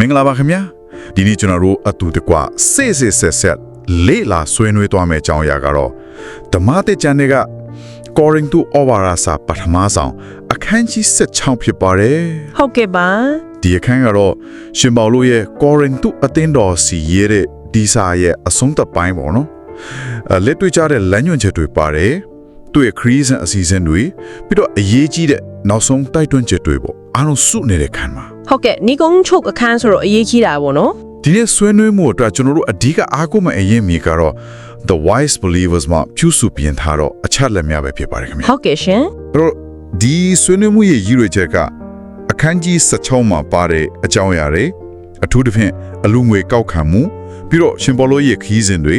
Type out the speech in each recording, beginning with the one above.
မင်္ဂလာပါခင်ဗျာဒီနေ့ကျွန်တော်တို့အတူတကွစေ့စေ့ဆက်ဆက်လေးလာဆွေးနွေးသွားမယ့်အကြောင်းအရာကတော့ဓမ္မသစ်ကျမ်းတွေက Calling to Ovara စာပထမဆောင်အခန်းကြီး16ဖြစ်ပါတယ်ဟုတ်ကဲ့ပါဒီအခန်းကတော့ရှင်ပေါလုရဲ့ Calling to အသင်းတော်စီရေးတဲ့ဒီစာရဲ့အဆုံးသတ်ပိုင်းပေါ့နော်အဲလက်တွေ့ကြတဲ့လမ်းညွှန်ချက်တွေပါတယ်သူ့ရဲ့ creation အစီအစဉ်တွေပြီးတော့အရေးကြီးတဲ့နောက်ဆုံးတိုက်တွန်းချက်တွေပေါ့အားလုံးစုနေတဲ့ခန်းမှာ ဟုတ်ကဲ့နီကုန်းချုပ်အခန်းဆိုတော့အရေးကြီးတာပေါ့နော်ဒီနေ့ဆွေးနွေးမှုအတွက်ကျွန်တော်တို့အဓိကအားကိုးမဲ့အရင်မြေကတော့ the wise believers မှာပြုစုပြင်ထားတော့အချက်လက်များပဲဖြစ်ပါတယ်ခင်ဗျာဟုတ်ကဲ့ရှင်အဲ့တော့ဒီဆွေးနွေးမှုရဲ့ရည်ရွယ်ချက်ကအခန်းကြီး16မှာပါတဲ့အကြောင်းအရာတွေအထူးသဖြင့်အလူငွေကောက်ခံမှုပြီးတော့ရှင်ဘောလိုရဲ့ခီးစဉ်တွေ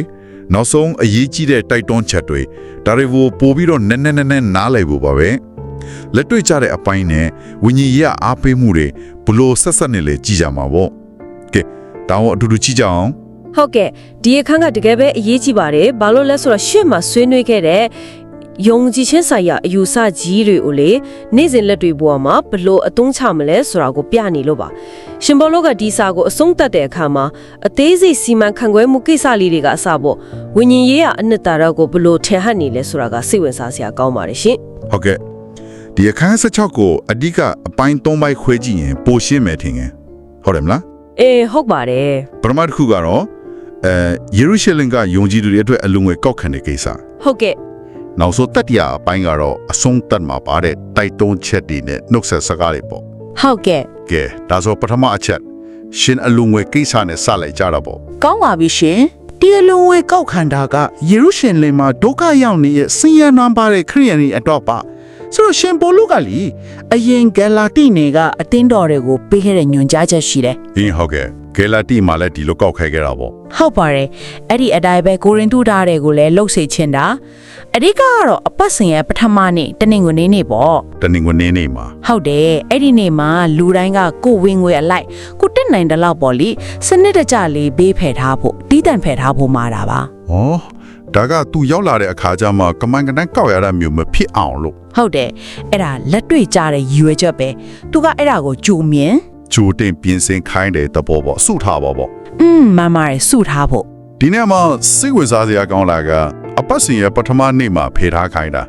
နောက်ဆုံးအရေးကြီးတဲ့တိုက်တွန်းချက်တွေဒါတွေကိုပို့ပြီးတော့နည်းနည်းနည်းနည်းနားလည်ဖို့ပါပဲ လက်တွေ့ကြတဲ့အပိုင်းနဲ့ဝိညာဉ်ရေးအားပေးမှုတွေဘလို့ဆက်ဆက်နဲ့လေကြည်ကြမှာပေါ့ကဲတောင်းအတူတူကြည့်ကြအောင်ဟုတ်ကဲ့ဒီအခန်းကတကယ်ပဲအရေးကြီးပါတယ်ဘာလို့လဲဆိုတော့ရှေ့မှာဆွေးနွေးခဲ့တဲ့ယုံကြည်ခြင်းဆိုင်ရာအယူဆကြီးတွေကိုလေနေ့စဉ်လက်တွေပေါ်မှာဘလို့အသုံးချမလဲဆိုတာကိုပြနေလို့ပါရှင်ဘောလောကဒီစာကိုအဆုံးသတ်တဲ့အခါမှာအသေးစိတ်စီမံခန့်ခွဲမှုကိစ္စလေးတွေကအစပေါ့ဝိညာဉ်ရေးရအနှစ်သာရကိုဘလို့ထင်ဟပ်နေလဲဆိုတာကစိတ်ဝင်စားစရာကောင်းပါတယ်ရှင်ဟုတ်ကဲ့ ဒီအခန်း16ကိုအဓိကအပိုင်း3ပိုင်းခွဲကြည့်ရင်ပိုရှင်းမယ်ထင်တယ်ဟုတ်တယ်မလားအေးဟုတ်ပါတယ်ပထမတစ်ခုကတော့အဲယေရုရှလင်ကယုံကြည်သူတွေအတွက်အလုံငွေကောက်ခံတဲ့ကိစ္စဟုတ်ကဲ့နောက်ဆုံးတတိယအပိုင်းကတော့အဆုံးသတ်မှာပါတဲ့တိုက်တွန်းချက်တွေနဲ့နှုတ်ဆက်စကားတွေပေါ့ဟုတ်ကဲ့ကဲဒါဆိုပထမအချက်ရှင်အလုံငွေကိစ္စနဲ့စလိုက်ကြတာပေါ့ကောင်းပါပြီရှင်ဒီအလုံးဝဲကောက်ခံတာကယေရုရှလင်မှာဒုက္ခရောက်နေတဲ့ဆင်းရဲနွမ်းပါတဲ့ခရိယန်တွေအတော့ပါ ဆိုတော့ရှင်ပိုလုကလေအရင်ဂလာတိနေကအတင်းတော်တွေကိုပေးခဲ့တဲ့ညွန်ကြားချက်ရှိတယ်ဟင်းဟုတ်ကဲ့ဂေလာတိမှာလည်းဒီလိုကောက်ခဲခဲ့တာပေါ့ဟုတ်ပါတယ်အဲ့ဒီအတိုင်းပဲကိုရင်တုဓာတ်တွေကိုလည်းလှုပ်စေချင်တာအဓိကကတော့အပတ်စဉ်ရဲ့ပထမနေ့တနင်္ဂနွေနေ့ပေါ့တနင်္ဂနွေနေ့မှာဟုတ်တယ်အဲ့ဒီနေ့မှာလူတိုင်းကကိုယ်ဝင်ငွေအလိုက်ကိုတက်နိုင်တဲ့လောက်ပေါ့လေစနစ်တကျလေးဘေးဖယ်ထားဖို့တီးတန့်ဖယ်ထားဖို့မှာတာပါဩ ဒါကသူရောက်လာတဲ့အခါကျမှကမိုင်းကနန်းကောက်ရတာမျိုးမဖြစ်အောင်လို့ဟုတ်တယ်အဲ့ဒါလက်တွေ့ကြတဲ့ရည်ရွယ်ချက်ပဲသူကအဲ့ဒါကိုကြိုမြင်ဂျိုတင်ပြင်ဆင်ခိုင်းတဲ့သဘောပေါ့စုထားပါပေါ့อืมမမရစုထားဖို့ဒီနေ့မှာစိတ်ဝင်စားစရာကောင်းလာကအပတ်စဉ်ရဲ့ပထမနေ့မှာဖေထားခိုင်းတာ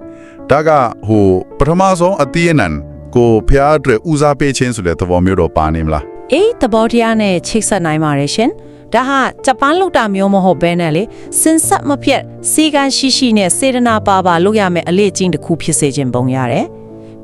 ဒါကဟိုပထမဆုံးအတိအနံကိုဖျားအတွက်ဦးစားပေးခြင်းဆိုတဲ့သဘောမျိုးတော့ပါနေမလားအေးသဘောတရားနဲ့ချိတ်ဆက်နိုင်ပါတယ်ရှင် ဒါဟာဂျပန်လောက်တာမျိုးမဟုတ်ဘဲနဲ့လေစင်ဆက်မပြတ်စီကန်းရှိရှိနဲ့စေတနာပါပါလုပ်ရမယ်အလေးအကျင့်တစ်ခုဖြစ်စေခြင်းပုံရတယ်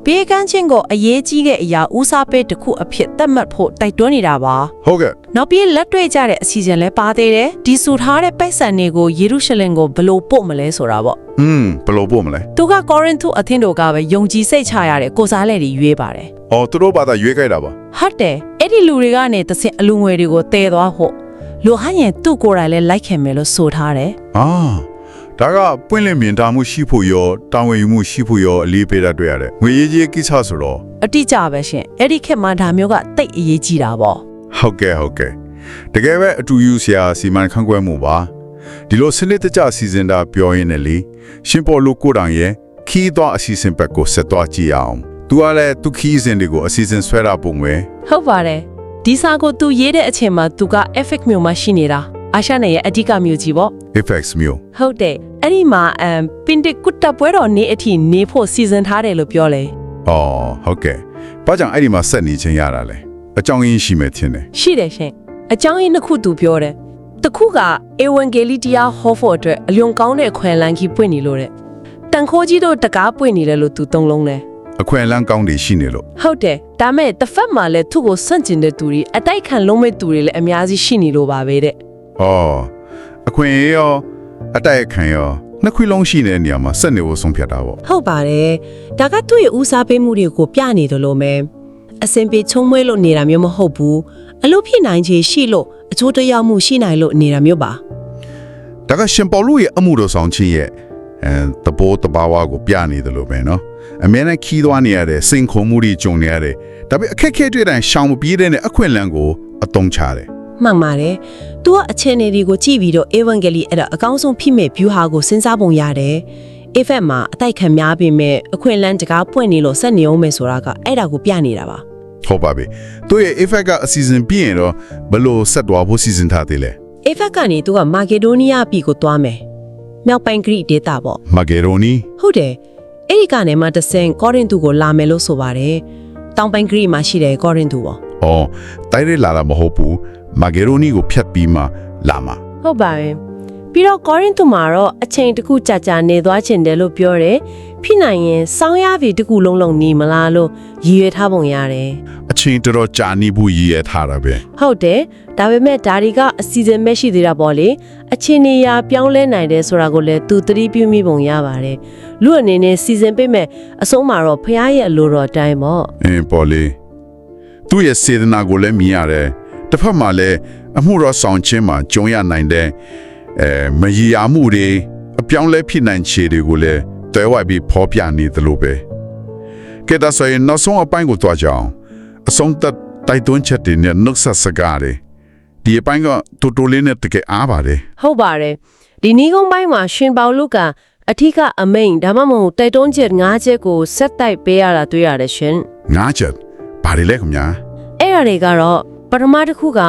ဘေးကန်းချင်းကိုအရေးကြီးတဲ့အရာဦးစားပေးတစ်ခုအဖြစ်သတ်မှတ်ဖို့တိုက်တွန်းနေတာပါဟုတ်ကဲ့နောက်ပြီးလက်တွေ့ကြတဲ့အစီအစဉ်လည်းပါသေးတယ်ဒီဆိုထားတဲ့ပိုက်ဆံတွေကိုယေရုရှလင်ကိုဘယ်လို့ပို့မလဲဆိုတာပေါ့อืมဘယ်လိုပို့မလဲသူကကောရင်သုအသင်းတော်ကပဲယုံကြည်စိတ်ချရတဲ့ကိုစားလက်တွေရွေးပါတယ်အော်သူတို့ဘာသာရွေးခိုင်းတာပါဟုတ်တယ်အဲ့ဒီလူတွေကနေတဆင့်အလူငွေတွေကိုတည်သွားဖို့ လူဟရင်သူ့ကိုယ်တိုင်လည်းလိုက်ခင်မယ်လို့ဆိုထားတယ်အာဒါကပွင့်လင်းမြင်တာမှုရှိဖို့ရောတာဝန်ယူမှုရှိဖို့ရောအလေးပေးတာတွေ့ရတယ်ငွေရေးကြီးကိစ္စဆိုတော့အတိအကျပဲရှင်အဲ့ဒီခေတ်မှာဒါမျိုးကတိတ်အရေးကြီးတာပေါ့ဟုတ်ကဲ့ဟုတ်ကဲ့တကယ်ပဲအတူယူဆရာစီမံခန့်ခွဲမှုပါဒီလိုစနစ်တကျစီစဉ်တာပြောရင်းနဲ့လေရှင်ပေါ်လူကိုယ်တိုင်ရဲ့ခီးသွားအစီအစဉ်ဘက်ကိုဆက်သွားကြည့်အောင်သူကလည်းသူခီးစဉ်တွေကိုအစီအစဉ်ဆွဲတာပုံပဲဟုတ်ပါတယ် ဒီစာကိုသူရေးတဲ့အချိန်မှာသူက effect မျိုးမှာရှိနေတာအာရှနယ်ရဲ့အဓိကမျိုးကြီးပေါ့ effects မျိုးဟုတ်တယ်အဲ့ဒီမှာအမ်ပင်တကုတ္တပွဲတော်နေ့အထိနေဖို့စီစဉ်ထားတယ်လို့ပြောလေအော်ဟုတ်ကဲ့ဘာကြောင့်အဲ့ဒီမှာဆက်နေချင်းရတာလဲအကြောင်းရင်းရှိမယ်ထင်တယ်ရှိတယ်ရှင်အကြောင်းရင်းတစ်ခုသူပြောတယ်တစ်ခုကဧဝံဂေလိတရားဟောဖို့အတွက်အလွန်ကောင်းတဲ့အခွင့်အလမ်းကြီးပွင့်နေလို့တဲ့တန်ခိုးကြီးတို့တကားပွင့်နေတယ်လို့သူသုံးလုံးတယ် အခွင့်အလမ်းကောင်းတွေရှိနေလို့ဟုတ်တယ်ဒါမဲ့တစ်ဖက်မှာလည်းသူ့ကိုစွန့်ကျင်တဲ့သူတွေအတိုက်ခံလုံးမဲ့သူတွေလည်းအများကြီးရှိနေလို့ပါပဲတဲ့အော်အခွင့်အရေးရောအတိုက်အခံရောနှစ်ခွေလုံးရှိနေတဲ့နေရာမှာဆက်နေဖို့ဆုံးဖြတ်တာပေါ့ဟုတ်ပါတယ်ဒါကသူ့ရဲ့ဦးစားပေးမှုတွေကိုပြနေတယ်လို့ပဲအစင်ပြေချုံမွေးလို့နေတာမျိုးမဟုတ်ဘူးအလုပ်ဖြစ်နိုင်ခြေရှိလို့အချိုးတရောက်မှုရှိနိုင်လို့နေတာမျိုးပါဒါကရှင်ပေါလုရဲ့အမှုတော်ဆောင်ခြင်းရဲ့ အဲတပိုးတဘာဝကိုပြနေတယ်လို့ပဲနော်အမြဲတမ်းခီးသွားနေရတယ်စိန်ခုံမှုတွေကြုံနေရတယ်ဒါပေမဲ့အခက်ခဲတွေ့တိုင်းရှောင်မပြေးတဲ့အခွင့်အလမ်းကိုအသုံးချတယ်မှန်ပါတယ်။ तू ကအခြေအနေတွေကိုကြည့်ပြီးတော့ Evangeli အဲ့ဒါအကောင်းဆုံးဖြစ်မဲ့ view ဟာကိုစဉ်းစားပုံရတယ်။ effect မှာအတိုက်ခံများပေမဲ့အခွင့်အလန်းတကားပွင့်နေလို့ဆက်နေအောင်မယ်ဆိုတာကအဲ့ဒါကိုပြနေတာပါ။ဟုတ်ပါပြီ။သူ့ရဲ့ effect ကအစီအစဉ်ပြီးရင်တော့ဘလို့ဆက်သွားဖို့စီစဉ်ထားသေးလဲ။ effect ကနေသူက Macedonia ပြည်ကိုသွားမယ်။ မြောက်ပိုင်းဂရိဒေသပေါ့မာဂေရိုနီဟုတ်တယ်အဲ့ဒီကနေမှတဆင်ကောရင်သူကိုလာမယ်လို့ဆိုပါတယ်တောင်ပိုင်းဂရိမှာရှိတယ်ကောရင်သူပေါ့အော်တိုက်ရလာတာမဟုတ်ဘူးမာဂေရိုနီကိုဖြတ်ပြီးမှလာမှာဟုတ်ပါရဲ့ ပြီးတော့ကောရင်သူမှာတော့အချိန်တစ်ခုကြာကြာနေသွားချင်တယ်လို့ပြောတယ်ဖြစ်နိုင်ရင်စောင်းရပြီတစ်ခုလုံးလုံးနေမလားလို့ရည်ရွယ်ထားပုံရတယ်အချိန်တော်တော်ကြာနေဘူးရည်ရထားတာပဲဟုတ်တယ်ဒါပေမဲ့ဒါတွေကအစီအစဉ်မဲ့ရှိသေးတာပေါ့လေအချင်းနေရာပြောင်းလဲနိုင်တယ်ဆိုတာကိုလည်းသူသတိပြုမိပုံရပါတယ်လူအနေနဲ့စီစဉ်ပေးမယ်အဆုံးမှာတော့ဖះရဲ့အလိုတော်အတိုင်းပေါ့အင်းပေါ်လေသူ့ရဲ့စေတနာကိုလည်းမြင်ရတယ်တစ်ဖက်မှာလည်းအမှုတော်ဆောင်ခြင်းမှာကြုံရနိုင်တဲ့ အဲမရည်ရမှုတွေအပြောင်းလဲဖြစ်နိုင်ခြေတွေကိုလည်းတွဲဝိုက်ပြီးဖော်ပြနေသလိုပဲကဲဒါဆိုရင်နောက်ဆုံးအပိုင်းကိုတွားကြအောင်အဆုံးသက်တိုက်တွန်းချက်တွေနဲ့နှုတ်ဆက်စကားတွေဒီအပိုင်းကတူတူလေးနဲ့တကယ်အားပါတယ်ဟုတ်ပါတယ်ဒီနီးကုန်းပိုင်းမှာရှင်ပေါလုကအထီးကအမိန်ဒါမှမဟုတ်တိုက်တွန်းချက်၅ချက်ကိုဆက်တိုက်ပေးရတာတွေ့ရတယ်ရှင်ငါချက်ဘာတွေလဲခင်ဗျာအဲ့ဒါတွေကတော့ပထမတစ်ခုက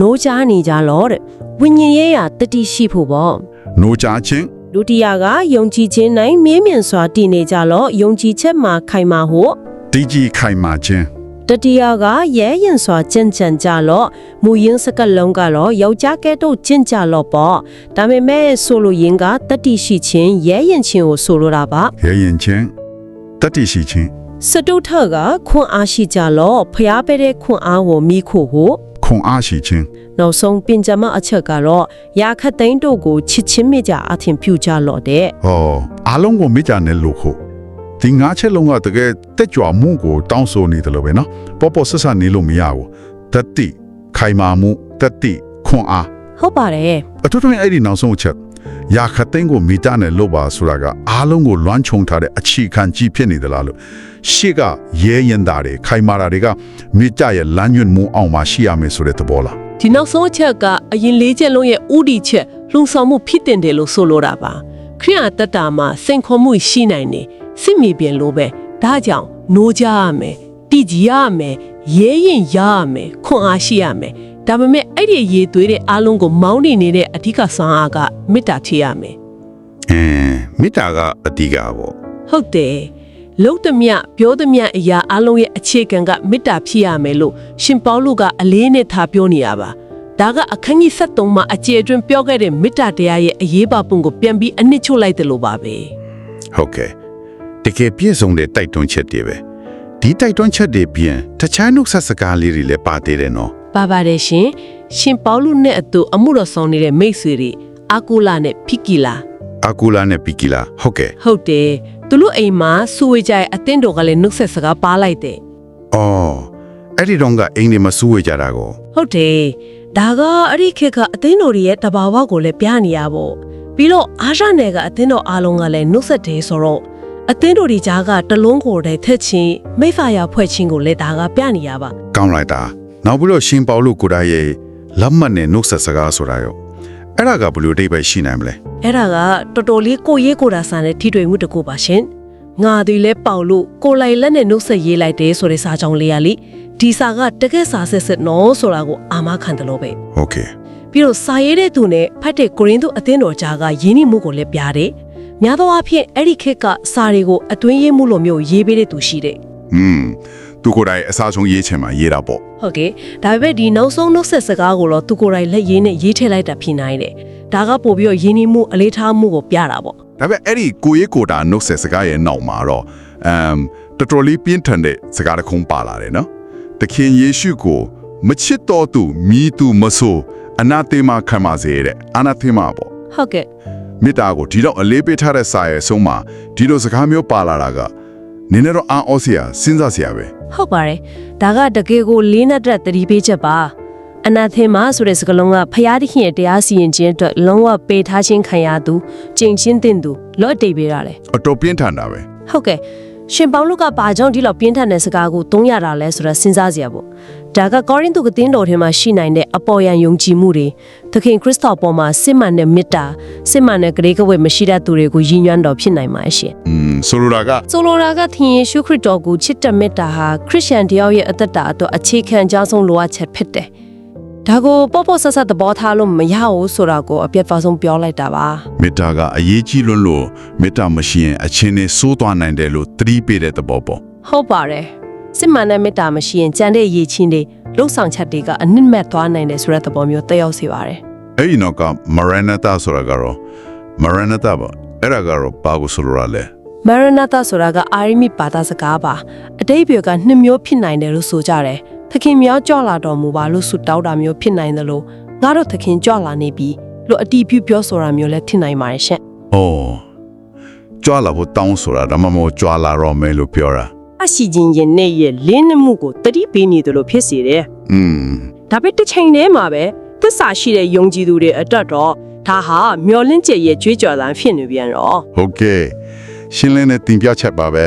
နိုးချားနေကြလောတဲ့ ဝိညာဉ်ရေးရာတတိရှိဖို့ပေါ့နိုးချခြင်းဒုတိယကယုံကြည်ခြင်းနိုင်မြဲမြံစွာတည်နေကြလောယုံကြည်ချက်မှာခိုင်မာဟုတီကြီးခိုင်မာခြင်းတတိယကရဲရင်စွာကျင့်ကြံကြလောမူရင်းစကလုံးကလောယောက်ျားကဲတော့ကျင့်ကြလောပေါ့ဒါပေမဲ့ဆိုလိုရင်းကတတိရှိခြင်းရဲရင်ခြင်းကိုဆိုလိုတာပါရဲရင်ခြင်းတတိရှိခြင်းစတုထကခွန်အားရှိကြလောဖျားပဲတဲ့ခွန်အားကိုမိဖို့ဟု ခွန်အားရှိခြင်းနောက်ဆုံးပင်ကြမအချက်ကတော့ရာခတ်သိန်းတို့ကိုချစ်ချင်းမြကြအထင်ပြုကြလောတဲ့ဟောအားလုံးကိုမိကြနဲ့လို့ခုဒီငါးချက်လုံးကတကယ်တက်ကြွမှုကိုတောင်းဆိုနေတယ်လို့ပဲနော်ပေါ်ပေါ်ဆဆနေလို့မရဘူးတတိခိုင်မာမှုတတိခွန်အားဟုတ်ပါတယ်အထူးသဖြင့်အဲ့ဒီနောက်ဆုံးအချက် ရာခတ်သိန်းကိုမိကြနဲ့လို့ပါဆိုတာကအားလုံးကိုလွမ်းခြုံထားတဲ့အခြေခံကြီးဖြစ်နေသလားလို့ရှေ့ကရဲရင်တာတွေခိုင်မာတာတွေကမိကြရဲ့လမ်းညွှန်မှုအောင်မှရှိရမယ်ဆိုတဲ့သဘောလားဒီနောက်ဆုံးအချက်ကအရင်လေးချက်လုံးရဲ့ဥတီချက်လုံဆောင်မှုဖြစ်တင်တယ်လို့ဆိုလိုတာပါခရိယတတ္တာမှာစိန်ခေါ်မှုရှိနိုင်နေစစ်မြေပြင်လိုပဲဒါကြောင့်နိုးကြရမယ်တည်ကြည်ရမယ်ရဲရင်ရရမယ်ခွန်အားရှိရမယ် ဒါပေမဲ့အဲ့ဒီရေသွေးတဲ့အားလုံးကိုမောင်းနေနေတဲ့အဓိကဆွမ်းအားကမေတ္တာထည့်ရမယ်အင်းမိတာကအတိကပေါ့ဟုတ်တယ်လုံးသမျှပြောသမျှအရာအလုံးရဲ့အခြေခံကမေတ္တာဖြစ်ရမယ်လို့ရှင်ပေါလုကအလေးနဲ့ထားပြောနေရပါဒါကအခန်းကြီး73မှာအကျေအတွင်းပြောခဲ့တဲ့မေတ္တာတရားရဲ့အရေးပါပုံကိုပြန်ပြီးအနှစ်ချုပ်လိုက်တယ်လို့ပါပဲဟုတ်ကဲ့တကယ်ပြည့်စုံတဲ့တိုက်တွန်းချက်တွေပဲဒီတိုက်တွန်းချက်တွေပြင်တခြားနှုတ်ဆက်စကားလေးတွေလည်းပါသေးတယ်နော် ပါပါတယ်ရှင်ရှင်ပေါလုနဲ့အတူအမှုတော်ဆောင်နေတဲ့မိတ်ဆွေတွေအာကူလာနဲ့ဖိကီလာအာကူလာနဲ့ပီကီလာဟုတ်ကဲ့ဟုတ်တယ်သူတို့အိမ်မှာစူဝေကြရဲ့အသင်းတော်ကလည်းနှုတ်ဆက်စကားပါလိုက်တယ်အော်အဲ့ဒီတော့ကအိမ်တွေမစူးဝေကြတာကိုဟုတ်တယ်ဒါကအဲ့ဒီခေတ်ကအသင်းတော်တွေရဲ့တဘာဝကိုလည်းပြနေရပေါ့ပြီးတော့အာရှနယ်ကအသင်းတော်အားလုံးကလည်းနှုတ်ဆက်တယ်ဆိုတော့အသင်းတော်တွေကြားကတလုံးကိုယ်တိုင်ထက်ချင်းမိဖာယာဖွဲ့ချင်းကိုလည်းဒါကပြနေရပါကောင်းလိုက်တာ နောက်ပြီးတော့ရှင်ပေါလုကိုယ်တိုင်ရဲ့လက်မှတ်နဲ့နှုတ်ဆက်စကားဆိုတာရောအဲ့ဒါကဘယ်လိုအဓိပ္ပာယ်ရှိနိုင်မလဲအဲ့ဒါကတော်တော်လေးကိုရေးကိုတာဆန်တဲ့ထိတွေ့မှုတစ်ခုပါရှင်ငါတွေလဲပေါလို့ကိုလိုက်လက်နဲ့နှုတ်ဆက်ရေးလိုက်တယ်ဆိုတဲ့စာကြောင်းလေးရလိဒီစာကတကယ်စာဆက်ဆက်နော်ဆိုတာကိုအာမခံတယ်လို့ပဲဟုတ်ကဲ့ပြီးတော့စာရေးတဲ့သူနဲ့ဖတ်တဲ့ကိုရင်းသူအသင်းတော်ကြားကယင်းနှိမှုကိုလည်းပြတယ်။များသောအားဖြင့်အဲ့ဒီခေတ်ကစာတွေကိုအတွင်းရေးမှုလိုမျိုးရေးပေးတဲ့သူရှိတယ်อืม သူကိုယ်တိုင်အစားဆုံးရေးချင်မှရေးတာပေါ့။ဟုတ်ကဲ့။ဒါပေမဲ့ဒီနောက်ဆုံးနှုတ်ဆက်စကားကိုတော့သူကိုယ်တိုင်လက်ရေးနဲ့ရေးထည့်လိုက်တာဖြစ်နိုင်တယ်။ဒါကပို့ပြီးတော့ယင်းနှိမှုအလေးထားမှုကိုပြတာပေါ့ဒါပေမဲ့အဲ့ဒီကိုရေးကိုတာနှုတ်ဆက်စကားရဲ့နောက်မှာတော့အမ်တော်တော်လေးပြင်းထန်တဲ့စကားတစ်ခုပါလာတယ်နော်တခင်ယေရှုကိုမချစ်တော်သူမိသူမဆိုအနာသေမာခံပါစေတဲ့အနာသေမာပေါ့။ဟုတ်ကဲ့မေတ္တာကိုဒီတော့အလေးပေးထားတဲ့စာရဲ့အဆုံးမှာဒီလိုစကားမျိုးပါလာတာကနည်းနည်းတော့အာအောစရာစဉ်းစားစရာပဲ။ ဟုတ်ပါတယ်။ဒါကတကယ်ကိုလေးနက်တဲ့တတိပေးချက်ပါ။အနာသင်မာဆိုတဲ့စကားလုံးကဖျားသခင်ရဲ့တရားစီရင်ခြင်းအတွက်လုံးဝပေထားခြင်းခံရသူကျင့်ချင်းတင်သူလော့အတိတ်ပေးရတယ်။အတော်ပြင်းထန်တာပဲဟုတ်ကဲ့ ရှင်ပေါလုကဘာကြောင့်ဒီလောက်ပြင်းထန်တဲ့စကားကိုသုံးရတာလဲဆိုတော့စဉ်းစားစရာပေါ့တဒါကကောရိန္သုကသင်းတော်ထဲမှာရှိနိုင်တဲ့အပေါ်ယံယုံကြည်မှုတွေသခင်ခရစ်တော်ပေါ်မှာစစ်မှန်တဲ့မေတ္တာစစ်မှန်တဲ့ဂရေကဝေမရှိတတ်သူတွေကိုရည်ညွှန်းတော်ဖြစ်နိုင်ပါရှင်อืมဆိုလိုတာကဆိုလိုတာကသင်ယေရှုခရစ်တော်ကိုချစ်တဲ့မေတ္တာဟာခရစ်ယာန်တယောက်ရဲ့အသက်တာအတွက်အခြေခံအကြောင်းဆုံးလိုအပ်ချက်ဖြစ်တယ်။ ဒါကိုပေါ့ပေါ့ဆဆသဘောထားလို့မရဘူးဆိုတာကိုအပြတ်ဖာဆုံးပြောလိုက်တာပါမေတ္တာကအရေးကြီးလွန်းလို့မေတ္တာမရှိရင်အချင်းနဲ့စိုးသွားနိုင်တယ်လို့သတိပေးတဲ့သဘောပေါ့။ဟုတ်ပါတယ်။စစ်မှန်တဲ့မေတ္တာမရှိရင်ကြံတဲ့ရည်ချင်းတွေလှုပ်ဆောင်ချက်တွေကအနစ်မဲ့သွားနိုင်တယ်ဆိုတဲ့သဘောမျိုးတက်ရောက်စေပါတယ်အဲ့ဒီနောက်ကမရဏတာဆိုတာကတော့မရဏတာပေါ့အဲ့ဒါကတော့ဘာကိုဆိုလိုရလဲ။ Maranatha ဆိုတာကအာရိမိဘာသာစကားပါ။အတိတ်ဘကနှစ်မျိုးဖြစ်နိုင်တယ်လို့ဆိုကြတယ်။ သခင်မြောက်ကြွလာတော်မူပါလို့ဆုတောင်းတာမျိုးဖြစ်နိုင်တယ်လို့ငါတို့သခင်ကြွလာနေပြီလို့အတီးပြုပြောဆိုတာမျိုးလည်းဖြစ်နိုင်ပါတယ်ရှင့်။ဩကြွာလာဖို့တောင်းဆိုတာဒါမှမဟုတ်ကြွာလာတော့မယ်လို့ပြောတာအရှိချင်းရင်နဲ့ရဲ့လင်းနှမှုကိုတတိပေးနေတယ်လို့ဖြစ်စေတယ်อืมဒါပေမဲ့တစ်ချိန်တည်းမှာပဲသစ္စာရှိတဲ့ယုံကြည်သူတွေအတွက်တော့ဒါဟာမျောလင့်ချက်ရဲ့ကြွေးကြော်သံဖြစ်နေပြန်တော့ဟုတ်ကဲ့ရှင်းလင်းတဲ့တင်ပြချက်ပါပဲ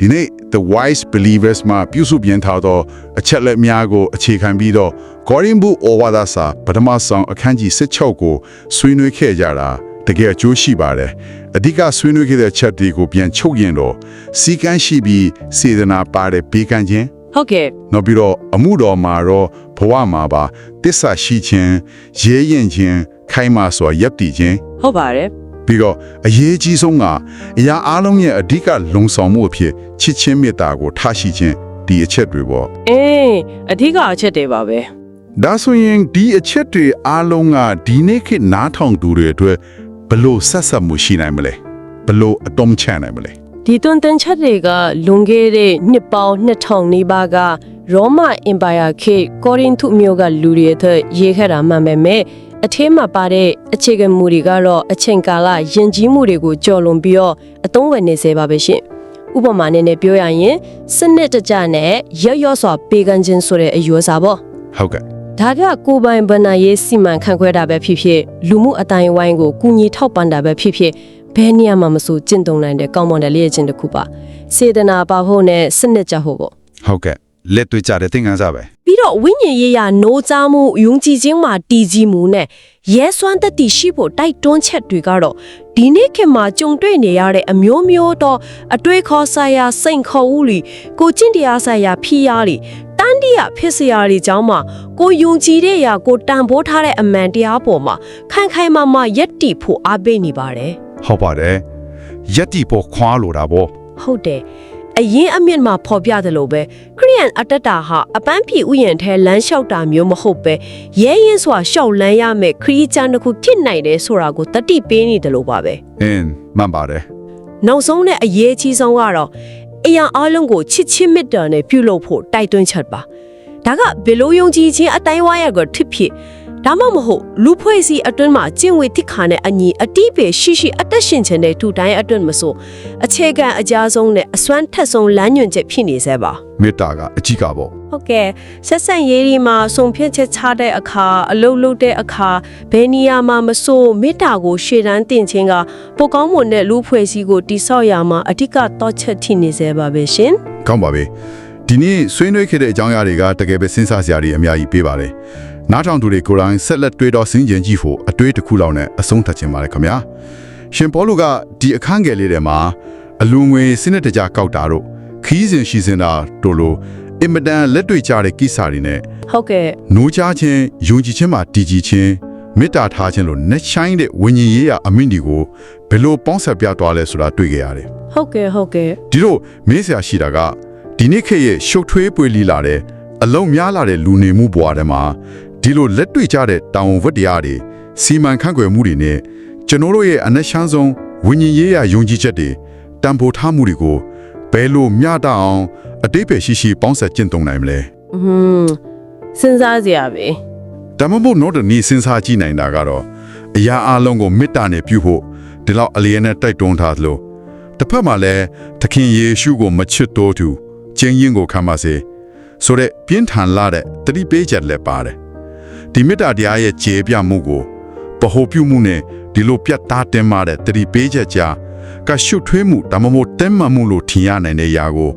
ဒီနေ့ the wise believers မှာပြုစုပြန်ထားသောအချက်လက်များကိုအခြေခံပြီးတော့ဂေါရင်ဘူးဩဝါဒစာပထမဆုံးအခန်းကြီး16ကိုဆွေးနွေးခဲ့ကြတာတကယ်အကျိုးရှိပါတယ်အဓိကဆွေးနွေးခဲ့တဲ့ချက်တွေကိုပြန်ချုပ်ရင်တော့စီကန်းရှိပြီးစေတနာပါတဲ့ဘေးကန်းခြင်းဟုတ်ကဲ့နောက်ပြီးတော့အမှုတော်မှာတော့ဘဝမှာပါတစ္ဆာရှိခြင်းရဲရင်ခြင်းခိုင်းမာစွာရပ်တည်ခြင်းဟုတ်ပါတယ် ပြီးတော့အရေးကြီးဆုံးကအရာအလုံးရဲ့အဓိကလုံဆောင်မှုအဖြစ်ချစ်ချင်းမေတ္တာကိုထားရှိခြင်းဒီအချက်တွေပေါ့အင်းအထူးကအချက်တွေပါပဲဒါဆိုရင်ဒီအချက်တွေအလုံးကဒီနေ့ခေတ်နားထောင်သူတွေအတွက်ဘလို့ဆက်ဆက်မှုရှိနိုင်မလဲဘလို့အတုံးချနိုင်မလဲဒီတွန်တန်ချက်တွေကလွန်ခဲ့တဲ့နှစ်ပေါင်း2000နီးပါးကရောမအင်ပါယာခေတ်ကောရိန္သုမြို့ကလူတွေအထက်ရေးခဲ့တာမှန်ပေမဲ့ အထဲမှာပါတဲ့အခြေခံမူတွေကတော့အချိန်ကာလယဉ်ကျေးမှုတွေကိုကျော်လွန်ပြီးတော့အသုံးဝင်နေစေပါပဲရှင်ဥပမာနဲ့နဲ့ပြောရရင်စနစ်တကျနဲ့ရော့ရော့စွာပေးကမ်းခြင်းဆိုတဲ့အယူအဆပေါ့ဟုတ်ကဲ့ဒါကကိုယ်ပိုင်ဗဏ္ဍာရေးစီမံခန့်ခွဲတာပဲဖြစ်ဖြစ်လူမှုအတိုင်းဝိုင်းကိုကူညီထောက်ပံ့တာပဲဖြစ်ဖြစ်ဘယ်နေရာမှာမဆိုကျင့်သုံးနိုင်တဲ့ကောင်းမွန်တဲ့လျက်ချင်းတစ်ခုပါစေတနာပါဖို့နဲ့စနစ်ကြဖို့ပေါ့ဟုတ်ကဲ့ လက်တွေ့ကြတဲ့သင်ခန်းစာပဲပြီးတော့ဝိညာဉ်ရေးရနိုးကြားမှုယုံကြည်ခြင်းမှာတည်ကြည်မှုနဲ့ရဲစွမ်းသက်တည်ရှိဖို့တိုက်တွန်းချက်တွေကတော့ဒီနေ့ခေတ်မှာကြုံတွေ့နေရတဲ့အမျိုးမျိုးတော့အတွေ့ခေါ်ဆိုင်ရာစိန်ခေါ်ဦးလီကိုကျင့်တရားဆိုင်ရာဖိအားလီတန်တိယဖြစ်စရာတွေကြောင်းမှာကိုယုံကြည်တဲ့အရာကိုတန်ဖိုးထားတဲ့အမှန်တရားပေါ်မှာခိုင်ခိုင်မာမာယက်တီဖို့အားပေးနေပါတယ်ဟုတ်ပါတယ်ယက်တီပေါ်ခွာလို့တာပေါ့ဟုတ်တယ် အရင်အမြင့်မှာဖော်ပြတယ်လို့ပဲခရိယန်အတ္တတာဟာအပန်းဖြေဥယျာဉ်ထဲလမ်းလျှောက်တာမျိုးမဟုတ်ပဲရဲရင်စွာရှောက်လန်းရမယ်ခရီးချမ်းတစ်ခုဖြစ်နိုင်တယ်ဆိုတာကိုတတိပေးနေတယ်လို့ပါပဲအင်းမှန်ပါတယ်နောက်ဆုံးနဲ့အရေးကြီးဆုံးကတော့အရာအလုံးကိုချစ်ချင်းမေတ္တာနဲ့ပြုလုပ်ဖို့တိုက်တွန်းချက်ပါဒါကဘယ်လိုယုံကြည်ခြင်းအတိုင်းဝိုင်းရကိုထစ်ဖြစ် ဒါမှမဟုတ်လူဖွဲ့စည်းအတွင်းမှာကျင့်ဝတ်တိခါနဲ့အညီအတိပေရှိရှိအသက်ရှင်ခြင်းတဲ့ထူတိုင်းအတွင်းမဆိုအခြေခံအကြဆုံးနဲ့အစွမ်းထက်ဆုံးလမ်းညွှန်ချက်ဖြစ်နေစေပါမေတ္တာကအကြီးကပေါ့ဟုတ်ကဲ့ဆက်ဆံရေးဒီမှာဆုံဖြတ်ချက်ချတဲ့အခါအလုပ်လုပ်တဲ့အခါဘယ်နေရာမှာမဆိုမေတ္တာကိုရှေ့တန်းတင်ခြင်းကပိုကောင်းမွန်တဲ့လူဖွဲ့စည်းကိုတိဆောက်ရမှာအဓိကတော့ချက်ထိနေစေပါပဲရှင်ကောင်းပါပြီဒီနေ့ဆွေးနွေးခဲ့တဲ့အကြောင်းအရာတွေကတကယ်ပဲစဉ်းစားစရာတွေအများကြီးပေးပါတယ် နားထောင်သူတွေကိုယ်တိုင်ဆက်လက်တွေးတော်စဉ်းကျင်ကြည့်ဖို့အတွေးတစ်ခုလောက်နဲ့အဆုံးသတ်ခြင်းပါတယ်ခင်ဗျာရှင်ပေါလုကဒီအခန်းငယ်လေးထဲမှာအလူငွေစနစ်တကျကောက်တာတို့ခီးစဉ်ရှိစင်တာတို့လိုအင်မတန်လက်တွေ့ကြတဲ့ကိစ္စတွေနဲ့ဟုတ်ကဲ့နိုးချခြင်းယုံကြည်ခြင်းမှာတည်ကြည်ခြင်းမေတ္တာထားခြင်းလိုနှချိုင်းတဲ့ဝิญဉ်ရေးရာအမိန့်တွေကိုဘယ်လိုပေါင်းဆက်ပြသွားလဲဆိုတာတွေ့ကြရတယ်ဟုတ်ကဲ့ဟုတ်ကဲ့ဒီတော့မင်းဆရာရှိတာကဒီနေ့ခေတ်ရဲ့ရှုပ်ထွေးပွေလီလာတဲ့အလုံးများလာတဲ့လူနေမှုဘဝထဲမှာ ဒီလိုလက်တွေ့ကျတဲ့တာဝန်ဝတ္တရားတွေစီမံခန့်ခွဲမှုတွေနဲ့ကျွန်တော်တို့ရဲ့အနက်ရှမ်းဆုံးဝိညာဉ်ရေးရာယုံကြည်ချက်တွေတန်ဖိုးထားမှုတွေကိုဘယ်လိုမျှတအောင်အတိတ်ပဲရှိရှိပေါင်းစပ်ကျင့်သုံးနိုင်မလဲ။ဟွန်းစဉ်းစားစရာပဲဒါမှမဟုတ်တော့တနည်းစဉ်းစားကြည့်နိုင်တာကတော့အရာအလုံးကိုမေတ္တာနဲ့ပြုဖို့ဒီလောက်အလျက်နဲ့တိုက်တွန်းထားသလိုတစ်ဖက်မှာလည်းသခင်ယေရှုကိုမချစ်တော်သူကျင့်ရင်ကိုခံပါစေဆိုတဲ့ပြင်းထန်လာတဲ့တတိပေးချက်လည်းပါတယ် ဒီမေတ္တာတရားရဲ့ခြေပြမှုကိုပဟိုပြုမှုနဲ့ဒီလိုပြတ်သားတင်မာတဲ့တတိပေးချက်ကြားကရှုထွေးမှုဒါမှမဟုတ်တဲမှန်မှုလို့ထင်ရနိုင်တဲ့ຢာကို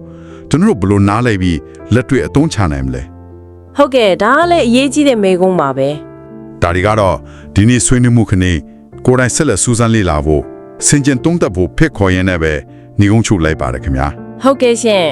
ကျွန်တော်တို့ဘယ်လိုနားလည်ပြီးလက်တွေ့အသုံးချနိုင်မလဲဟဟုတ်ကဲ့ဒါကလည်းအရေးကြီးတဲ့မေကုန်းပါပဲဒါတွေကတော့ဒီနေ့ဆွေးနွေးမှုခနေ့ကိုယ်တိုင်ဆက်လက်စူးစမ်းလေ့လာဖို့စင်ကြင်တုံးသက်ဖို့ဖိတ်ခေါ်ရင်းနဲ့ပဲညီကုန်းချုပ်လိုက်ပါတယ်ခင်ဗျာဟုတ်ကဲ့ရှင်